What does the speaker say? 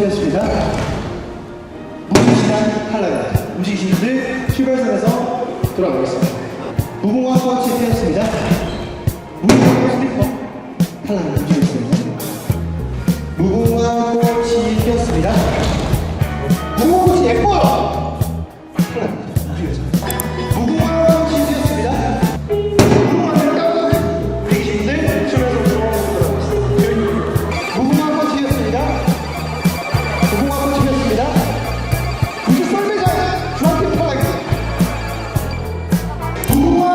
시작하겠습니다. 무시시간 탈락입니다. 무시시들 출발선에서 돌아가겠습니다. 무궁화 수학 실패했습니다. 무궁화 스티커 탈락입니다. 무궁화 꽃이 피었습니다. 무궁화 꽃이 예뻐요! Whoa.